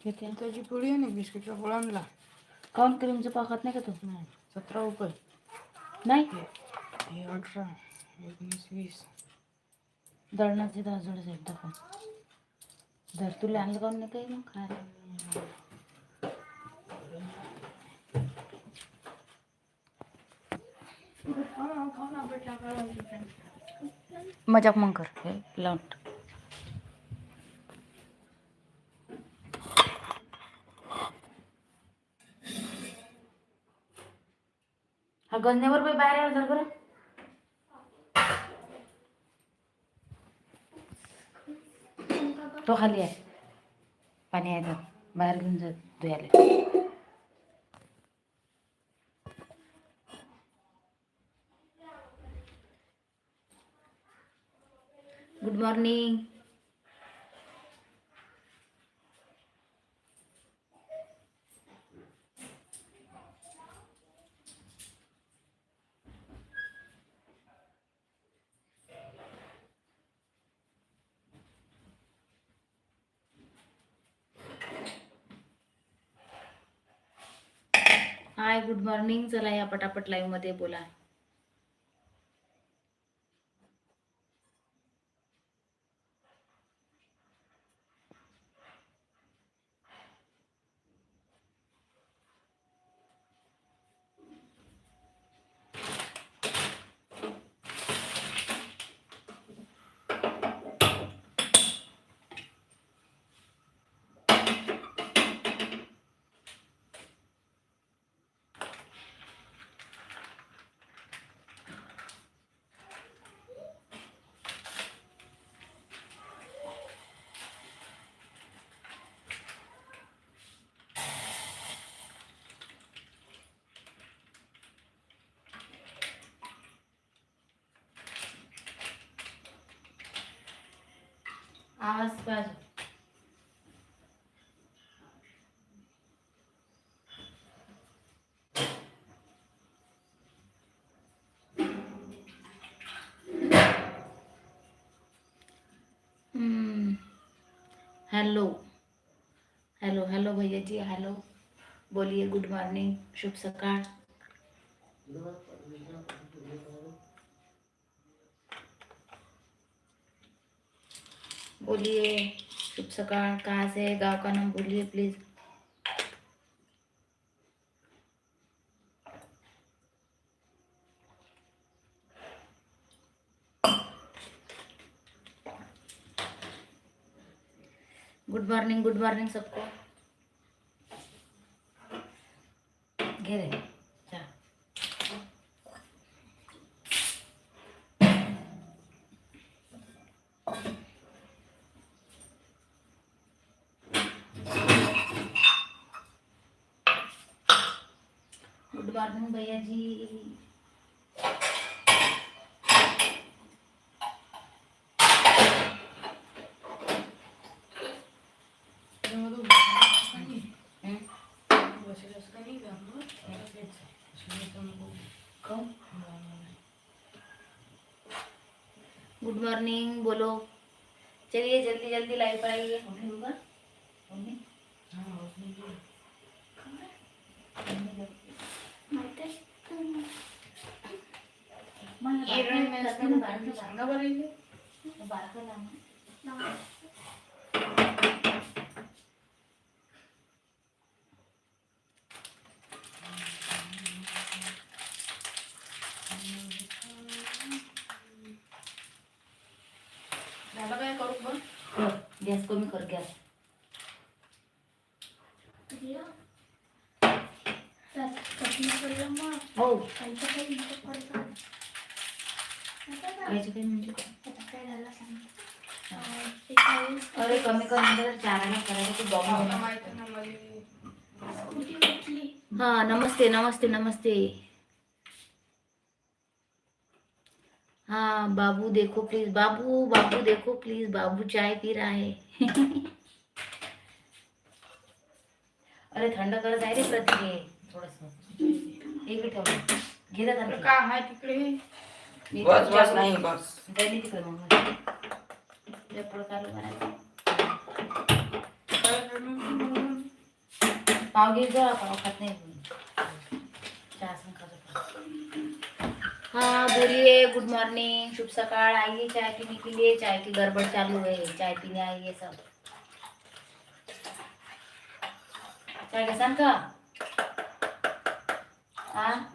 किती त्याची पोळी आहे ना बिस्किटचा पोळा आणला काउन क्रीमचं पाकात नाही का तू? सतरा रुपये. नाही? हे अठरा एकोणीस वीस. दळणाचे दहा जोड आहेत दाखव धर तुला आणलं काऊन नाही काही मग खायला? मजाक मग कर. लावून हा गंजण्यावर बाई बाहेर आहे बरं. तो खाली आहे. पाणी आहे बाहेर घेऊन जा धुयाला. Good morning hi good morning चला या पटापट लाईव्हमध्ये बोला. पाहिजे हेलो हेलो हेलो भैया जी हेलो बोलिए गुड मॉर्निंग शुभ सकाळ. बोलिए शुभ सकाळ कहाँ से है, गाँव का नाम बोलिए please good morning good morning सबको. घे रे चा गुड मॉर्निंग भैया जी। गुड मॉर्निंग बोलो। चलिए जल्दी जल्दी लाइव पर आइए। सांगा बरं इथे. झालं काय करू पण गॅस कमी कर गॅस हो याचे म्हणजे अरे कमी कर चाराला करायला की बॉम्ब मला होणार. माहिती ना मला हाँ नमस्ते नमस्ते नमस्ते. हाँ बाबू देखो प्लीज बाबू बाबू देखो प्लीज बाबू चाय पी रहा है. अरे थंड करत आहे रे प्रतीक. थोडस. एक ठेव. घे दादा घे. का आहे तिकडे? बस बस नाही बस जाईल तिकडे मग लेकरं चालू करायचं. पाव घे जा पाव खात नाही चहा संग खातो हाँ बोलिए गुड मॉर्निंग शुभ सकाळ. आइए चाय पीने के लिए. चाय की गड़बड़ चालू है. चाय पीने आइए सब. चाय के संग का? हाँ?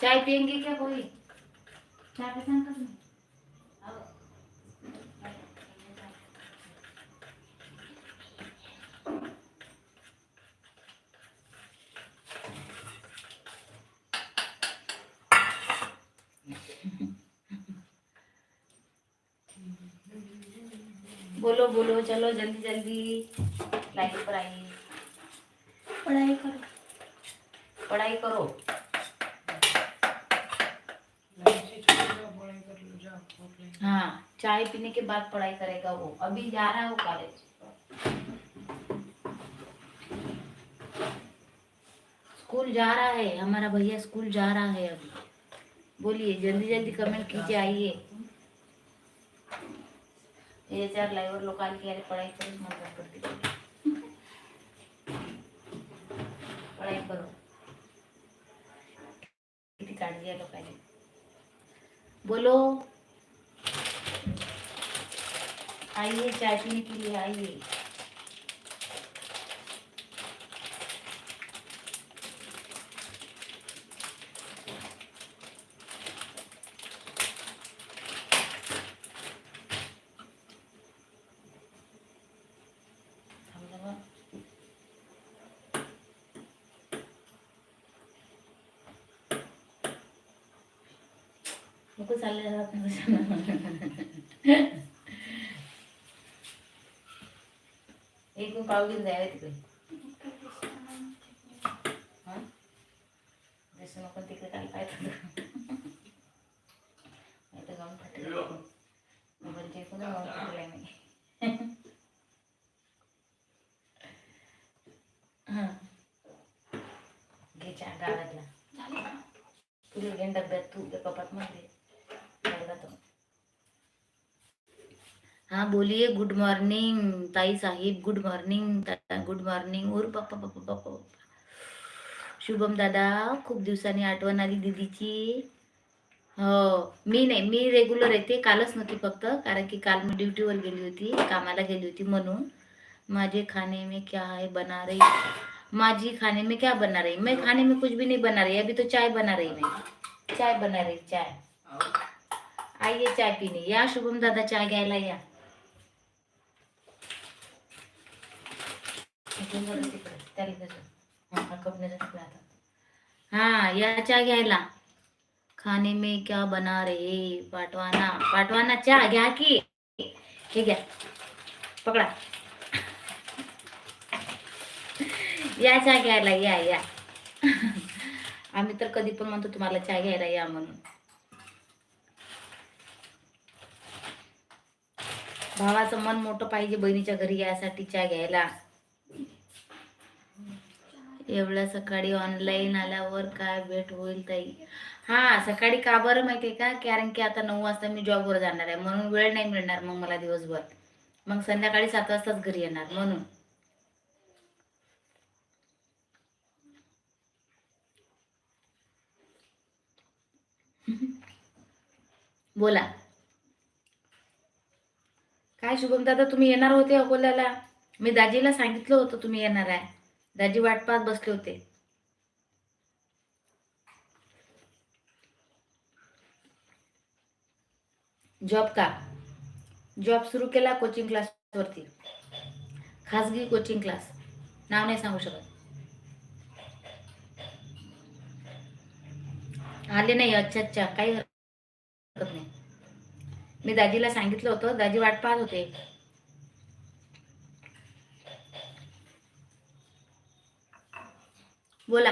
चाय पियेंगे क्या कोई चाय के संग का तुम? आओ. बोलो बोलो चलो जल्दी जल्दी पर आइए पढ़ाई करो पढ़ाई करो हाँ चाय पीने के बाद पढ़ाई करेगा वो। अभी जा रहा है वो कॉलेज स्कूल जा रहा है, हमारा भैया स्कूल जा रहा है अभी। बोलिए, जल्दी जल्दी कमेंट कीजिए, आइए। ये चार लाइवर की अरे पढ़ाई करो मन बंद कर दी पढ़ाई करो। किती काळजी आहे लोकांनी बोलो। आइए चाय पीने के लिए आइए थांब जरा. नको चालले जात नाही एक दोन पाव घेऊन जायला तिकडे हा? जसं नको तिकडे काय काय नाही तर जाऊन फाटेल मोबाईल जे पण जाऊन फाटलाय नाही हा घे चहा गावातला तुला घेऊन डब्यात तू त्या कपात मध्ये ठेवला तो हाँ बोलिए गुड मॉर्निंग ताई साहिब गुड मॉर्निंग गुड मॉर्निंग और पप्पा बाप्पा पप्पा शुभम दादा खूप दिवसांनी आठवण आली दीदीची. हो मी नाही मी रेग्युलर येते कालच नव्हती फक्त कारण की काल मी ड्युटीवर गेली होती कामाला गेली होती म्हणून. माझे खाने में क्या है बना रही? माझी खाने में क्या बना रही? मैं खाने में कुछ भी नहीं बना रही अभी तो चाय बना रही मैं। चाय बना रही चाय। आइए चाय पीने या शुभम दादा चाय घ्यायला या इकडून बरं तिकडे, त्याला कसं? हा, या चहा घ्यायला. खाने में क्या बना रे पाठवाना. पाठवाना चहा घ्या की. हे घ्या. पकडा. या चहा घ्यायला या या. आम्ही तर कधी पण म्हणतो तुम्हाला चहा घ्यायला या म्हणून. भावाचं मन मोठं पाहिजे बहिणीच्या घरी यासाठी चहा घ्यायला. एवढ्या सकाळी ऑनलाईन आल्यावर काय भेट होईल ताई? हा सकाळी का बरं माहितीये का? कारण की आता नऊ वाजता मी जॉबवर जाणार आहे म्हणून वेळ नाही मिळणार मग मला दिवसभर. मग संध्याकाळी सात वाजताच घरी येणार म्हणून. बोला. काय शुभम दादा तुम्ही येणार होते अकोल्याला? मी दाजीला सांगितलं होतं तुम्ही येणार आहे. दाजी वाट पाहत बसले होते. जॉब का? जॉब सुरू केला कोचिंग क्लासवरती खाजगी कोचिंग क्लास नाव नाही सांगू शकत. आले नाही अच्छा अच्छा काही हरकत नाही. मी दाजीला सांगितलं होतं दाजी वाट पाहत होते. बोला.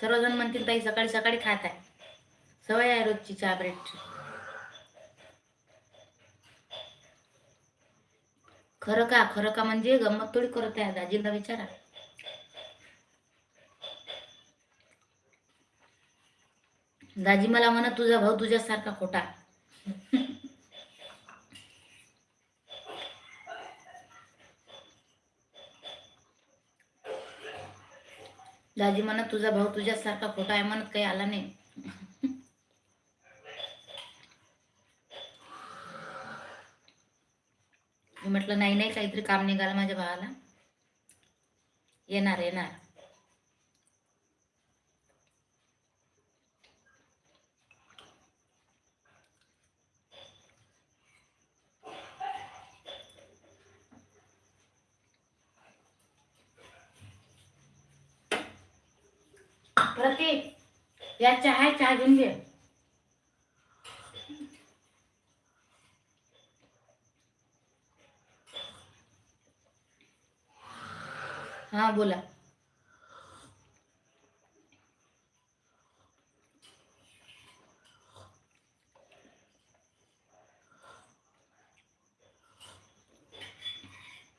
सर्वजण म्हणतील ताई सकाळी सकाळी खात आहे. सवय आहे रोजची चहा ब्रेडची. खरं का? खरं का म्हणजे गंमत थोडी करत आहे दाजीला विचारा. दाजी मला म्हणा तुझा भाऊ तुझ्यासारखा खोटा. दाजी म्हणत तुझा भाऊ तुझ्यासारखा खोटा आहे म्हणत काही आला नाही. मी म्हटलं नाही नाही काहीतरी काम निघालं माझ्या भावाला. येणार येणार. प्रतीक या चहा चहा घेऊन घे. हा बोला.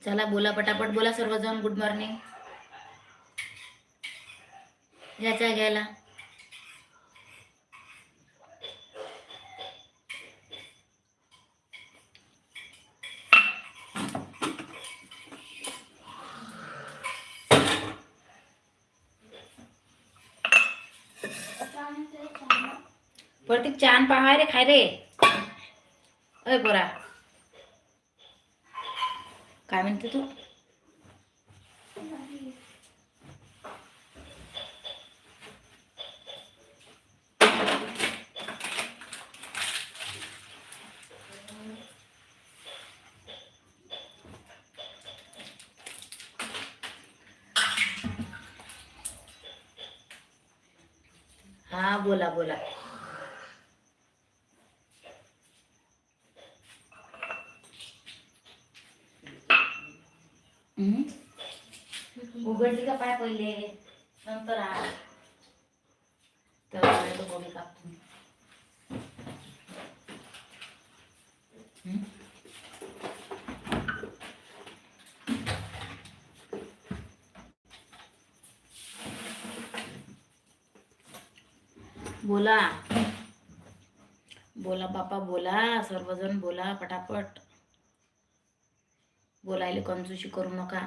चला बोला पटापट बोला सर्वजण. गुड मॉर्निंग या चहा घ्यायला प्रतीक चान पहा रे खाय रे. अय बोरा काय म्हणते तू? हा बोला बोला. उघडली का पाय पहिले? नंतर बोला. बोला बापा बोला. सर्वजण बोला पटापट. बोलायला कंजूशी करू नका.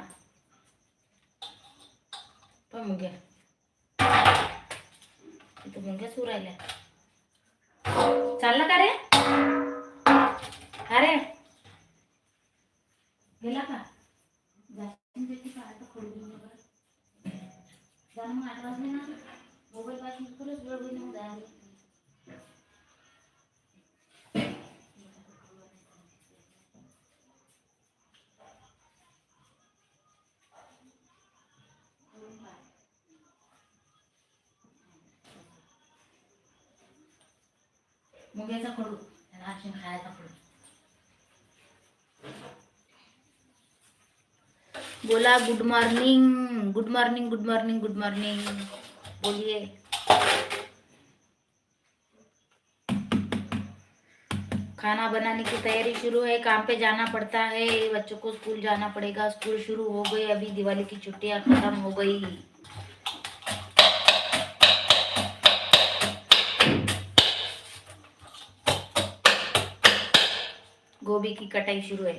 पण मुंग्या. इथं मुंग्या सुरायला मुंग्याचा खडू त्याला अशी खायचा खडू. बोला good morning good morning good morning good morning बोलिए. खाना बनाने की तैयारी शुरू है काम पे जाना पड़ता है बच्चों को स्कूल जाना पड़ेगा स्कूल शुरू हो गई अभी दिवाली की छुट्टियां खत्म हो गई। गोभी की कटाई शुरू है।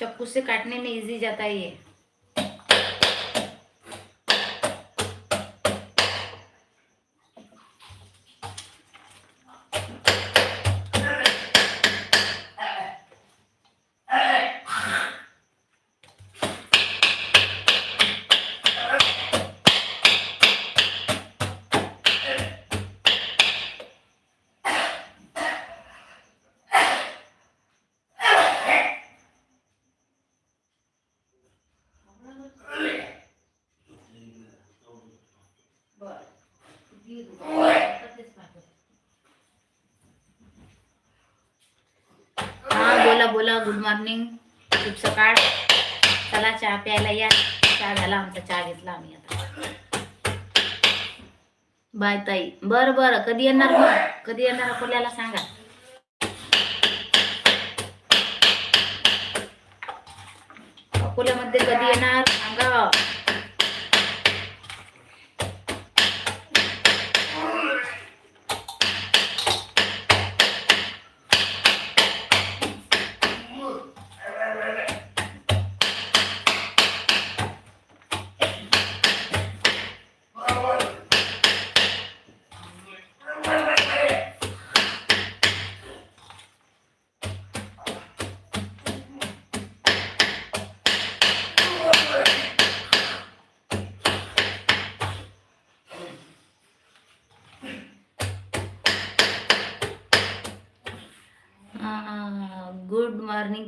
चाकू से काटने में इजी जाता है ये। Good morning. शुभ सकाळ. चला चहा प्यायला या. चहा झाला आमचा. चहा घेतला आम्ही आता. बाय ताई. बर बर. कधी येणार मग? कधी येणार अकोल्याला सांगा. अकोल्यामध्ये कधी येणार? सांगा.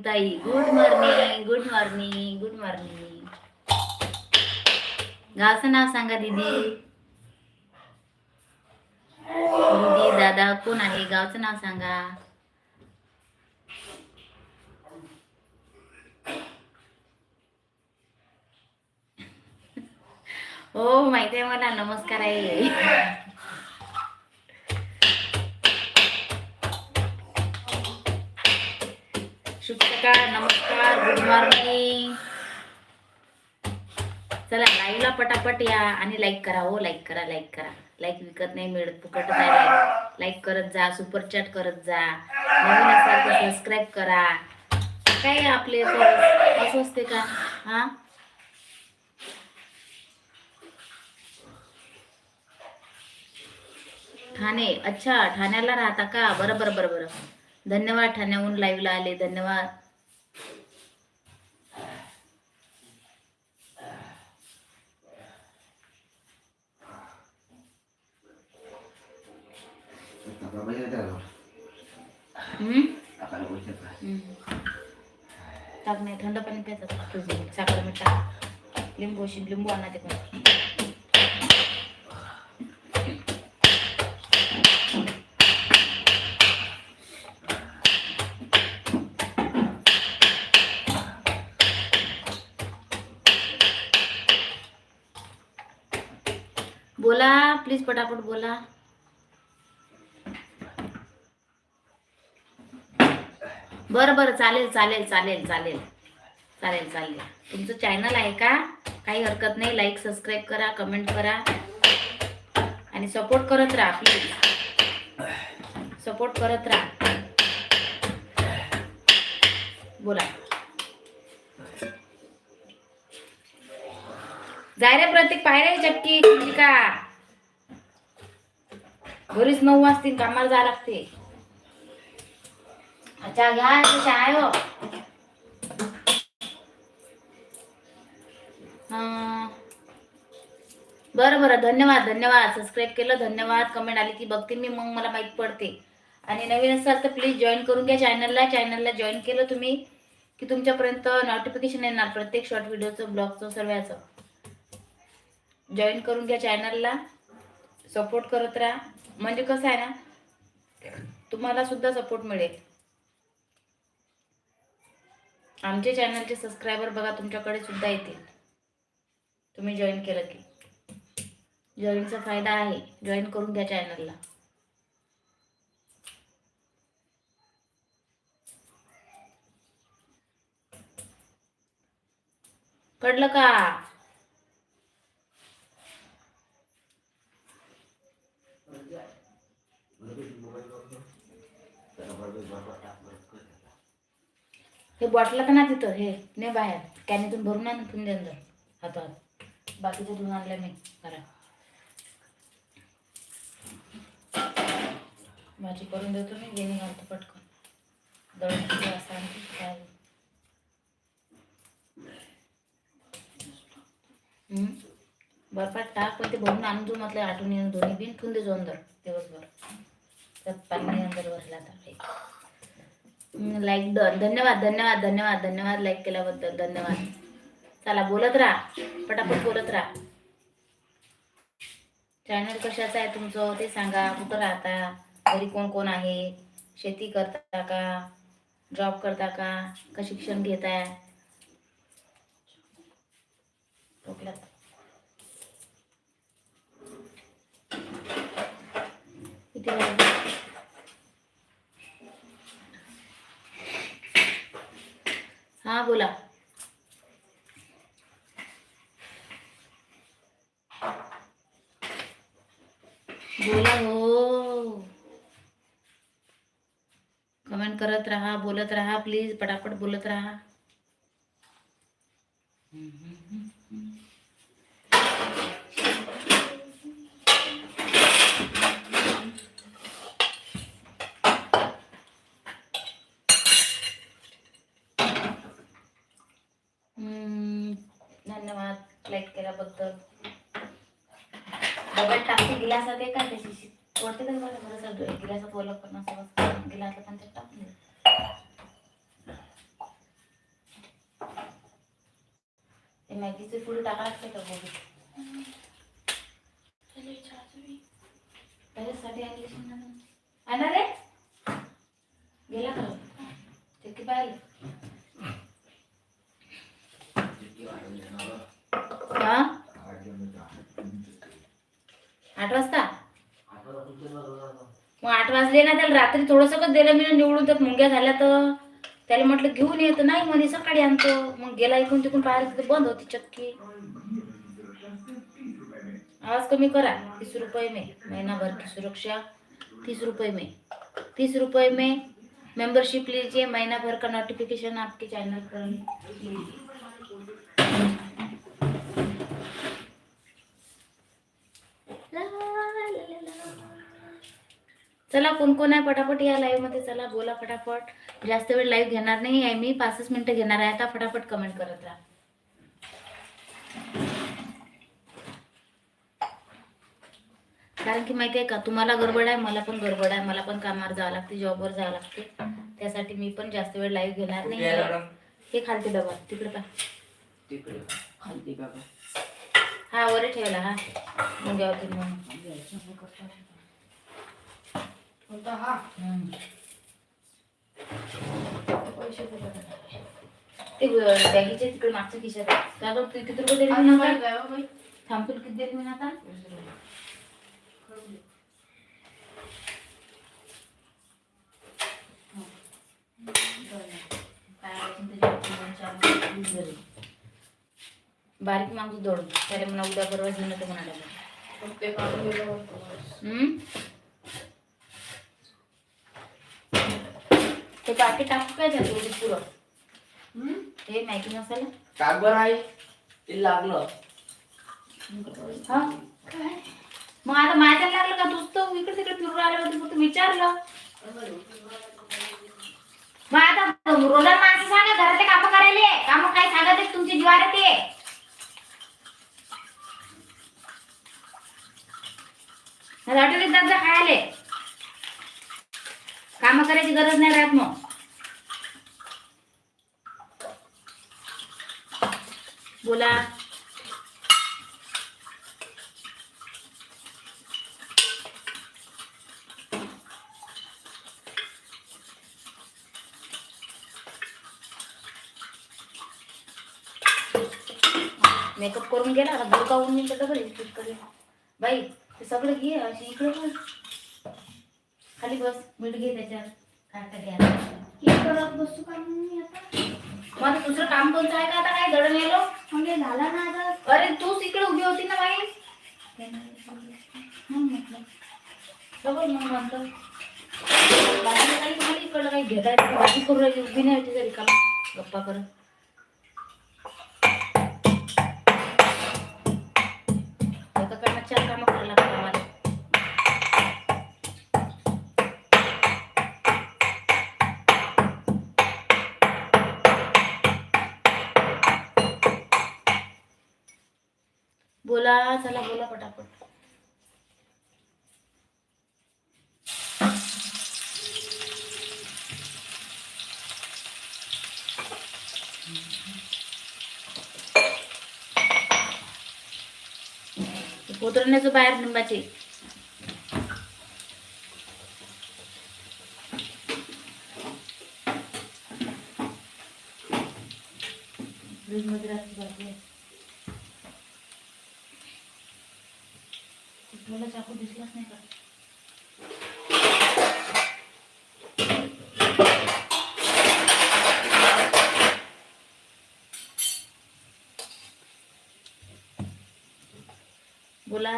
ताई good morning good morning good morning गावचं नाव सांगा दीदी. दीदी दादा कोण आहे? गावचं नाव सांगा. हो माहिती आहे मला. नमस्कार आहे. शुभ सकाळ नमस्कार गुड मॉर्निंग चला लाईव्हला पटापट या आणि लाईक करा हो लाईक करा लाईक करा. लाईक विकत नाही मिळत फुकट नाही लाईक करत जा सुपर चॅट करत जा. नवीन असाल तर सबस्क्राईब करा. काय आहे आपले असं असते का? हा? ठाणे अच्छा ठाण्याला राहता का? बरं बरं बरं बरं. धन्यवाद ठाण्याहून लाईव्हला आले धन्यवाद. हम्म? टाक नाही थंड पाणी प्यायचं साखर मीठ टाक. लिंबू लिंबू आणा ते पण. प्लीज पटापट बोला. बरं बरं चालेल चालेल चालेल चालेल. चालेल चालेल. तुमचं चॅनल आहे का? काही हरकत नाही. लाईक सबस्क्राईब करा कमेंट करा. आणि सपोर्ट करत राहा प्लीज सपोर्ट करत राहा. बोला. जाय रे प्रत्येक पायऱ्या चक्की का? घरीच नऊ वाजतील कामाला जायला लागते. अच्छा घ्या कशा आहे हो. बरं बरं धन्यवाद धन्यवाद. सबस्क्राईब केलं धन्यवाद. कमेंट आली की बघते मी मग मला माहीत पडते. आणि नवीन असाल तर प्लीज जॉईन करून घ्या चॅनलला चॅनलला जॉईन केलं तुम्ही की तुमच्यापर्यंत नोटिफिकेशन येणार प्रत्येक शॉर्ट व्हिडिओचं ब्लॉगचं सर्वाचं. जॉईन करून घ्या चॅनलला सपोर्ट करत राहा. म्हणजे कसं आहे ना तुम्हाला सुद्धा सपोर्ट मिळेल. आमचे चॅनलचे सबस्क्रायबर बघा तुमच्याकडे सुद्धा येतील. तुम्ही जॉईन केलं की. जॉईनचा फायदा आहे. जॉईन करून घ्या चॅनलला कळलं का? हे बॉटल का ना तिथं? हे ने बाहेर. कॅनीतून भरून आण ठेवून दे अंदर. हातात. बाकीचं धुवून आणलं मी. करा. भाजी करून देतो मी गेली घालतो पटकन. दळून काय? हम्म. बर्फात टाक पण ते भरून आणून देऊ म्हटलं आठवणी दोन्ही बिन ठेवून देजो अंदर दिवसभर. त्यात पाणी अंदर भरला तर लाईक डन धन्यवाद धन्यवाद धन्यवाद धन्यवाद लाईक केल्याबद्दल धन्यवाद. चला बोलत राहा. पटापट बोलत राहा. चॅनल कशाचं आहे तुमचं? ते सांगा. कुठं राहता? घरी कोण कोण आहे? शेती करता का? जॉब करता का? का शिक्षण घेताय टोपल्यात किती वाजले हा बोला बोला हो कमेंट करत राहा बोलत राहा प्लीज पटापट बोलत राहा हम्म, धन्यवाद लाईक केल्याबद्दल डबल टाकते गिलासात आहे का त्याची वाटते का तुम्हाला बरं सगळं गिलासात ओलं पण असं गिलासात पण ते टाकून दे. ते मॅगीचे फुल टाकायचे का बघू? त्याच्यासाठी आणली आणणार रे गेला का? चिक्की पाहिलं हा? आठ वाजता? मग आठ वाजले ना त्याला रात्री थोडंसं दिलं मी निवडून तर मुंग्या झाल्या तर? त्याला म्हटलं घेऊन येत नाही म्हणे सकाळी आणतो. मग गेला इकडून तिकडून पाहिलं तिथे बंद होती चक्की. आवाज कमी करा. तीस रुपये में. महिनाभर की सुरक्षा. तीस रुपये में. तीस रुपये में. मेंबरशिप लीजिए. महीना भर का नोटिफिकेशन आपके चैनल पर चला कोण कोण आहे पटापट या लाईव्हमध्ये चला बोला फटाफट. जास्त वेळ लाईव्ह घेणार नाही आहे मी पाचच मिनिटं घेणार आहे. आता फटाफट कमेंट करत राहा. कारण की माहिती आहे का तुम्हाला गडबड आहे मला पण गडबड आहे. मला पण कामावर जावं लागते जॉबवर जावं लागते. त्यासाठी मी पण जास्त वेळ लाईव्ह घेणार नाही हे खालते डबा तिकडे पा तिकडे. खालती का काय? हा वर ठेवला हा. मग. होते हा. पैसे कुठे? ते बॅगीचे तिकडे मागच्या खिशात. का गं, तू किती रुपये दिले आज मी बाई आता काय बाई? थांबून किती दिले मी आता काय असेल ते दोन चार वीस जरी. बारीक मागू दोड त्याला म्हणा उद्या परवा घेऊन येतो म्हणाले ते पाकिट टाकू काय त्यात एवढी पुरं? हे मॅगी मसाला? टाक बरं आहे. ते लागलं. हा? मग आता माझ्या लागलं का? तूच तर इकडे तिकडे फिरून आले होते फक्त विचारलं. मग आता रोलर माणसं सांगा घरातले काम करायले. काम काय सांगत तुमचे ज्वार ते. हॉटेल जा खायले. काम करायची गरज नाही राहत मग. बोला. मेकअप करून गेला आता बुरका होऊन मी डबल बाई ते सगळं घे अशी इकडे पण. खाली बस मीठ घे काय काय हे करत बसू का मी आता? मला दुसरं काम कोणतं आहे का आता? काय दडण येलो म्हणजे झाला ना आता. अरे तूच इकडे उभी होती ना बाई. म्हटलं. बरोबर मग काही खाली इकडं काही घेता येत. भाजी करू राहिली उभी नाही होती तरी. का गप्पा करत एका कामात चार कामं करायला लागतात. उतरण्याचं बाहेर निंबाचे. मला चाकू दिसलाच नाही का?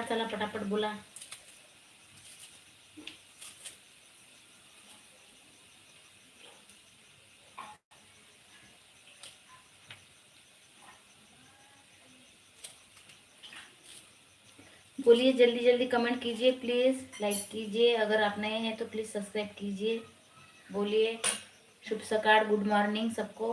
चला पटापट बोला। बोलिए, जल्दी जल्दी कमेंट कीजिए प्लीज़ लाइक कीजिए। अगर आप नए हैं तो प्लीज़ सब्सक्राइब कीजिए। बोलिए, शुभ सकाळ गुड मॉर्निंग सबको।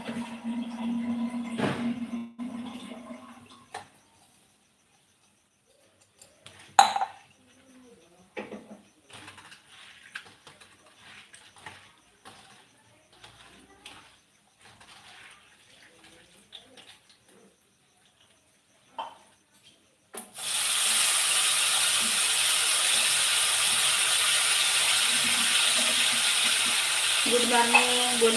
morning good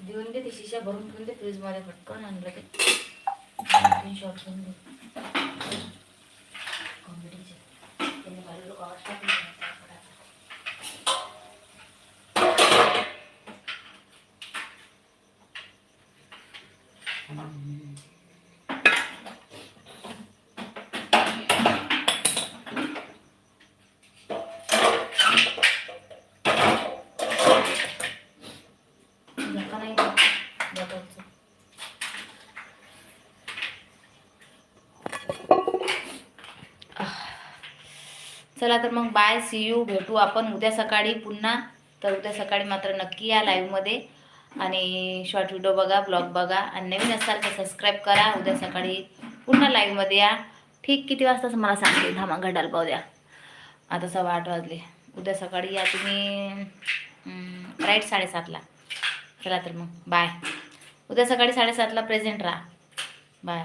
देऊन दे ती शिशा भरून ठेवून दे फ्रीजमध्ये पटकन आणलं ते शॉर्ट घेऊन दे कॉमेडीचे त्यांनी भारी लोक आवाज टाकले नाही त्या पडायचा. नका नाही बघायचं चला तर मग बाय सी यू भेटू आपण उद्या सकाळी पुन्हा. तर उद्या सकाळी मात्र नक्की या लाईव्हमध्ये आणि शॉर्ट व्हिडिओ बघा ब्लॉग बघा. आणि नवीन असाल तर सबस्क्राईब करा. उद्या सकाळी पुन्हा लाईव्हमध्ये या. ठीक किती वाजताच मला सांगते. धामा घडाल पाहू द्या. आता सव्वा आठ वाजले. उद्या सकाळी या तुम्ही राईट साडेसातला. चला तर मग. बाय उद्या सकाळी साडेसातला प्रेझेंट राहा. बाय